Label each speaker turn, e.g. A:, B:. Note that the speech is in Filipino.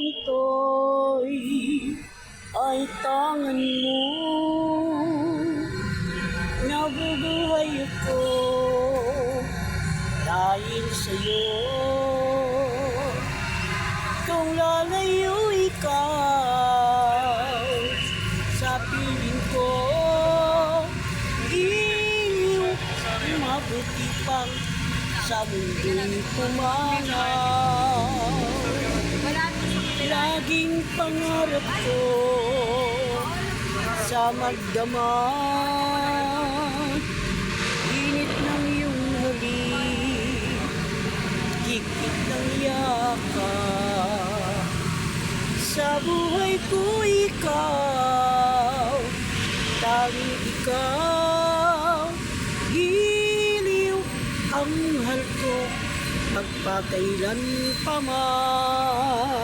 A: ito'y ay tangan mo. Nabubuhay ako dahil sa'yo. Kung lalayo ikaw sa piling ko Iliw mabuti pang sa mundo'y pumanaw Laging pangarap ko sa magdamag Init ng iyong halik Higpit ng yakap. Sa buhay ko ikaw Tanging ikaw Giliw ang mahal ko Magpakailan pa man